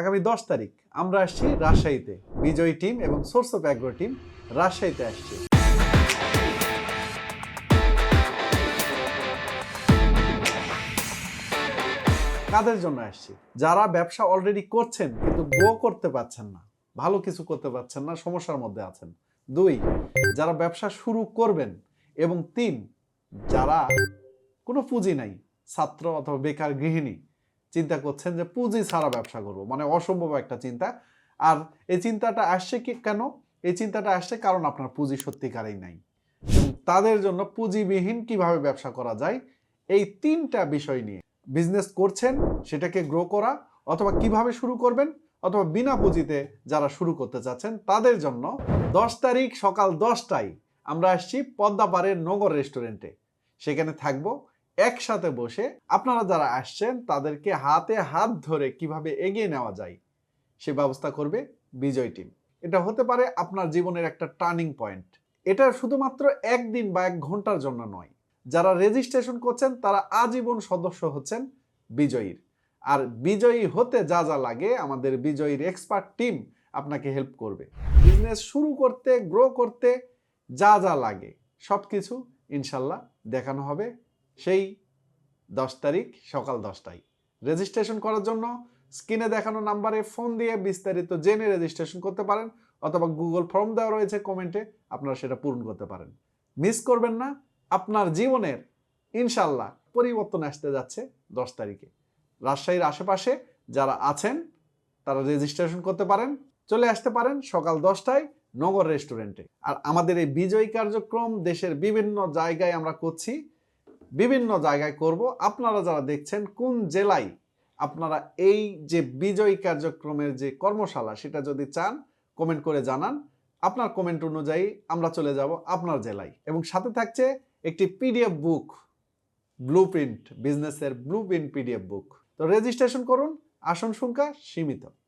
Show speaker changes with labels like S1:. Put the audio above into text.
S1: আগামী দশ তারিখ আমরা আসছি রাজশাহীতে। বিজয়ী টিম এবং সোর্স অফ অ্যাগ্রো টিম রাজশাহীতে আসছি। কাদের জন্য আসছি? যারা ব্যবসা অলরেডি করছেন কিন্তু গ্রো করতে পারছেন না, ভালো কিছু করতে পারছেন না, সমস্যার মধ্যে আছেন। দুই, যারা ব্যবসা শুরু করবেন এবং তিন, যারা কোনো পুঁজি নাই, ছাত্র অথবা বেকার গৃহিণী চিন্তা করছেন যে পুঁজি ছাড়া ব্যবসা করব মানে অসম্ভব একটা চিন্তা। আর এই চিন্তাটা আসছে কি কেন? এই চিন্তাটা আসছে কারণ আপনার পুঁজি সত্যিকারেই নাই। তাদের জন্য পুঁজিবিহীন কীভাবে ব্যবসা করা যায়, এই তিনটা বিষয় নিয়ে বিজনেস করছেন, সেটাকে গ্রো করা, অথবা কীভাবে শুরু করবেন, অথবা বিনা পুঁজিতে যারা শুরু করতে চাচ্ছেন, তাদের জন্য দশ তারিখ সকাল দশটায় আমরা আসছি পদ্মাপাড়ের নগর রেস্টুরেন্টে সেখানে থাকব একসাথে বসে আপনারা যারা আসছেন, তাদেরকে হাতে হাত ধরে কীভাবে এগিয়ে নেওয়া যায়, সে ব্যবস্থা করবে বিজয় টিম। এটা হতে পারে আপনার জীবনের একটা টার্নিং পয়েন্ট। এটা শুধুমাত্র একদিন বা এক ঘণ্টার জন্য নয়। যারা রেজিস্ট্রেশন করছেন, তারা আজীবন সদস্য হচ্ছেন বিজয়ীর। আর বিজয়ী হতে যা যা লাগে, আমাদের বিজয়ীর এক্সপার্ট টিম আপনাকে হেল্প করবে। বিজনেস শুরু করতে গ্রো করতে যা যা লাগে সব কিছু ইনশাল্লাহ দেখানো হবে। সেই দশ তারিখ সকাল দশটায়। রেজিস্ট্রেশন করার জন্য স্ক্রিনে দেখানো নাম্বারে ফোন দিয়ে বিস্তারিত জেনে রেজিস্ট্রেশন করতে পারেন অথবা গুগল ফর্ম দেওয়া রয়েছে কমেন্টে আপনারা সেটা পূরণ করতে পারেন। মিস করবেন না, আপনার জীবনের ইনশাল্লাহ পরিবর্তন আসতে যাচ্ছে দশ তারিখে। রাজশাহীর আশেপাশে যারা আছেন, তারা রেজিস্ট্রেশন করতে পারেন, চলে আসতে পারেন সকাল দশটায় নগর রেস্টুরেন্টে আর আমাদের এই বিজয়ী কার্যক্রম দেশের বিভিন্ন জায়গায় আমরা করছি। বিভিন্ন জায়গায় করব। আপনারা যারা দেখছেন, কোন জেলায় আপনারা এই যে বিজয়ী কার্যক্রমের যে কর্মশালা সেটা যদি চান কমেন্ট করে জানান। আপনার কমেন্ট অনুযায়ী আমরা চলে যাব আপনার জেলায়। এবং সাথে থাকছে একটি পিডিএফ বুক ব্লু প্রিন্ট বিজনেসের ব্লু প্রিন্ট পিডিএফ বুক তো রেজিস্ট্রেশন করুন, আসন সংখ্যা সীমিত।